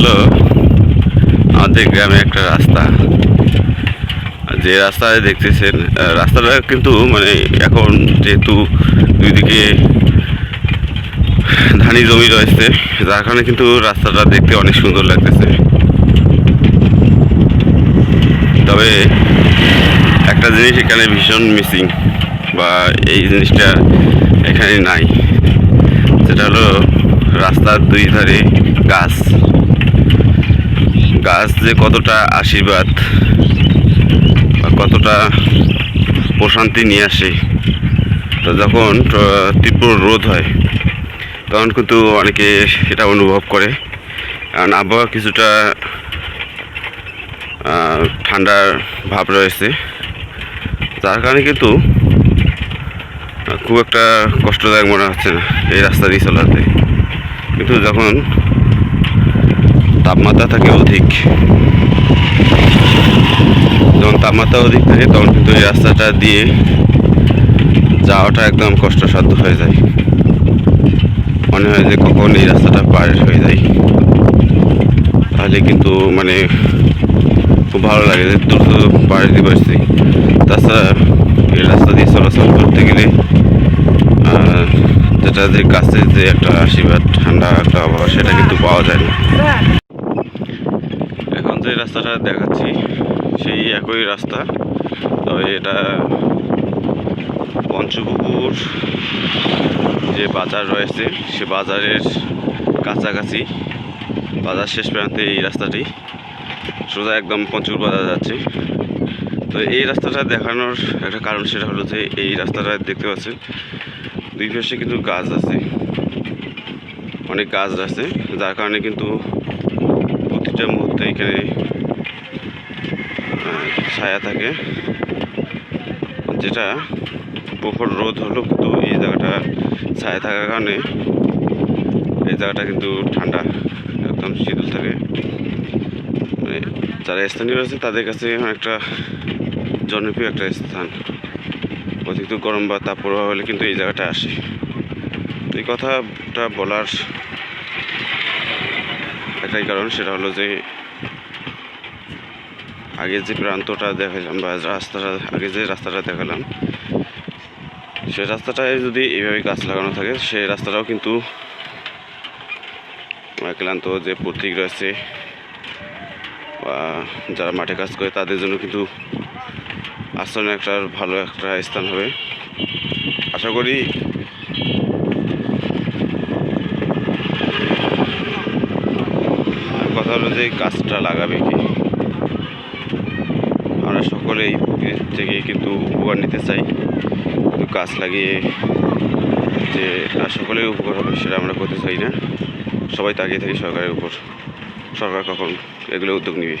হলো আমাদের গ্রামে একটা রাস্তা। যে রাস্তায় দেখতেছেন রাস্তাটা কিন্তু মানে এখন যেহেতু দুই দিকে ধানি জমি রয়েছে, যার কারণে কিন্তু রাস্তাটা দেখতে অনেক সুন্দর লাগতেছে। তবে একটা জিনিস এখানে ভীষণ মিসিং, বা এই জিনিসটা এখানে নাই। সেটা হলো রাস্তার দুই ধারে গাছ। গাছ যে কতটা আশীর্বাদ বা কতটা প্রশান্তি নিয়ে আসে, তো যখন তীব্র রোদ হয়, তখন কিন্তু অনেকে সেটা অনুভব করে। কারণ আবহাওয়া কিছুটা ঠান্ডার ভাব রয়েছে। যার কারণে কিন্তু খুব একটা কষ্টদায়ক মনে হচ্ছে না এই রাস্তা দিয়ে চলাতে। কিন্তু যখন তাপমাত্রা থাকে অধিক। যখন তাপমাত্রা অধিক থাকে, তখন কিন্তু এই রাস্তাটা দিয়ে যাওয়াটা একদম কষ্টসাধ্য হয়ে যায়। মনে হয় যে কখন এই রাস্তাটা পার হয়ে যায়। তাহলে কিন্তু মানে খুব ভালো লাগে যে দ্রুত পাড়ি দিতে পারছি। তাছাড়া এই রাস্তা দিয়ে চলাচল করতে গেলে যেটা যে গাছের যে একটা আশীর্বাদ, ঠান্ডা একটা আবহাওয়া, সেটা কিন্তু পাওয়া যায় না। যে রাস্তাটা দেখাচ্ছি, সেই একই রাস্তা। তবে এটা পঞ্চপুকুর যে বাজার রয়েছে, সে বাজারের কাছাকাছি। বাজার শেষ প্রান্তে এই রাস্তাটি। সোজা একদম পঞ্চপুর বাজার যাচ্ছে। তো এই রাস্তাটা দেখানোর একটা কারণ সেটা হলো যে, এই রাস্তাটা দেখতে পাচ্ছেন, দুই পাশে কিন্তু গাছ আছে। অনেক গাছ আছে, যার কারণে কিন্তু প্রতিটা মুহূর্তে এখানে ছায়া থাকে। যেটা প্রখর রোদ হলো কিন্তু এই জায়গাটা ছায়া থাকার কারণে এই জায়গাটা কিন্তু ঠান্ডা, একদম শীতল থাকে। মানে যারা স্থানীয় রয়েছে তাদের কাছে একটা জনপ্রিয় একটা স্থান। অতিরিক্ত গরম বা তাপ প্রবাহ হলে কিন্তু এই জায়গাটা আসে। এই কথাটা বলার একটাই কারণ সেটা হলো যে আগে যে প্রান্তটা দেখালাম বা রাস্তাটা আগে যে রাস্তাটা দেখালাম সেই রাস্তাটায় যদি এইভাবে গাছ লাগানো থাকে সেই রাস্তাটাও কিন্তু আহ, ক্লান্ত যে পথিক রয়েছে বা যারা মাঠে কাজ করে তাদের জন্য কিন্তু আশ্রমের একটা ভালো একটা স্থান হবে। আশা করি হলো যে গাছটা লাগাবে কি? আমরা সকলেই প্রকৃতি থেকে কিন্তু উপকার নিতে চাই। কিন্তু গাছ লাগিয়ে যে সকলেই উপকার হবে সেটা আমরা করতে চাই না। সবাই তাকিয়ে থাকি সরকারের উপর। সরকার কখন এগুলো উদ্যোগ নিবে?